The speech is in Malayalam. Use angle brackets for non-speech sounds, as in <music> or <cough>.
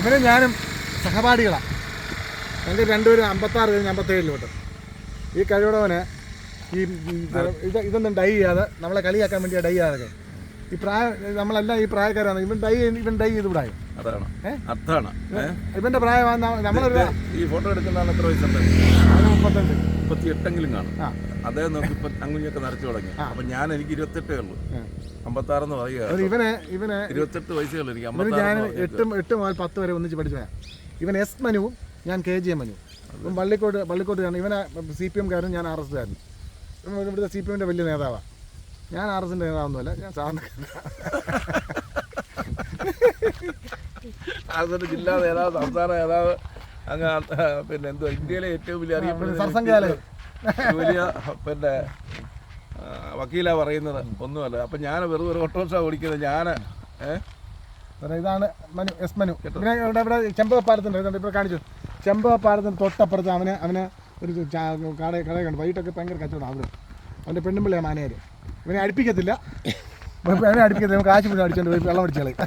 ഇവനെ ഞാനും സഹപാഠികളാണ് ഞങ്ങൾ രണ്ടുപേരും അമ്പത്താറ് കഴിഞ്ഞ് അമ്പത്തേഴിലോട്ട്. ഈ കഴിവുടവന് ഈ ഇത് ഇതൊന്നും ഡൈ ചെയ്യാതെ നമ്മളെ കളിയാക്കാൻ വേണ്ടിയാണ് ഡൈ ചെയ്യാതെ. ഈ പ്രായ നമ്മളെല്ലാം ഈ പ്രായക്കാരാണ്. ഇവൻ ഡൈ ഇവൻ ഡൈ ചെയ്ത് വിടായും അതാണ്. അതാണ്. ഇവന്റെ പ്രായം നമ്മളൊരു ഈ ഫോട്ടോ എടുക്കുന്നതാണ് എത്ര വയസ്സുണ്ട്? മുപ്പത്തഞ്ച് മുപ്പത്തി എട്ടെങ്കിലും കാണും അതേ നോക്കി ഇപ്പൊ അങ്ങുഞ്ഞൊക്കെ നിറച്ചു തുടങ്ങി. അപ്പൊ ഞാൻ എനിക്ക് ഇരുപത്തെട്ടേ ഉള്ളൂ. അമ്പത്താറെന്ന് പറയുക ഇവനെ ഇവനെ ഇരുപത്തെട്ട് വയസ്സേ ഉള്ളൂ എനിക്ക്. അമ്പത്താറ് എട്ട് എട്ട് മുതൽ പത്ത് വരെ ഒന്നിച്ച് പഠിച്ചവനാ ഇവൻ എസ് മനുവും ഞാൻ കെ ജി എം മനു ഇവൻ പള്ളിക്കോട്ട് പള്ളിക്കോട്ടുകാരൻ ഇവനെ സി പി എംകാരൻ ഞാൻ ആർ എസ് കാരൻ ഇവൻ ഇവിടുത്തെ സി പി എമ്മിന്റെ വലിയ നേതാവാണ് ഞാൻ ആർ എസിന്റെ നേതാവൊന്നുമല്ല ഞാൻ സാധാരണ <laughs> അതൊരു ജില്ലാ നേതാവ് സംസ്ഥാന നേതാവ് അങ്ങ് പിന്നെ എന്തോ ഇന്ത്യയിലെ ഏറ്റവും വലിയ അറിയപ്പെടുന്ന വലിയ പിന്നെ വക്കീലാ പറയുന്നത്. ഒന്നുമല്ല. അപ്പൊ ഞാൻ വെറുതെ ഒരു ഓട്ടോറിക്ഷ ഓടിക്കുന്നത് ഞാൻ ഇതാണ് മനു എസ് മനു. ഇവിടെ ഇവിടെ ചെമ്പകപ്പാലത്തുണ്ട് ഇതുണ്ട് ഇപ്പോൾ കാണിച്ചു. ചെമ്പകപ്പാലത്തിന് തൊട്ടപ്പുറത്ത് അവന് അവന് ഒരു കട കട കണ്ടു വൈകിട്ടൊക്കെ ഭയങ്കര കച്ചവടം അവിടെ അവന്റെ പെണ്ണുമ്പിള്ളിയാണ് മാനേര്. ഇവനെ അടുപ്പിക്കത്തില്ല. അവനെ അടുപ്പിക്കത്തില്ല. കാശ് പിന്നെ അടിച്ചോണ്ട് പോയി വെള്ളം അടിച്ചു കളയും.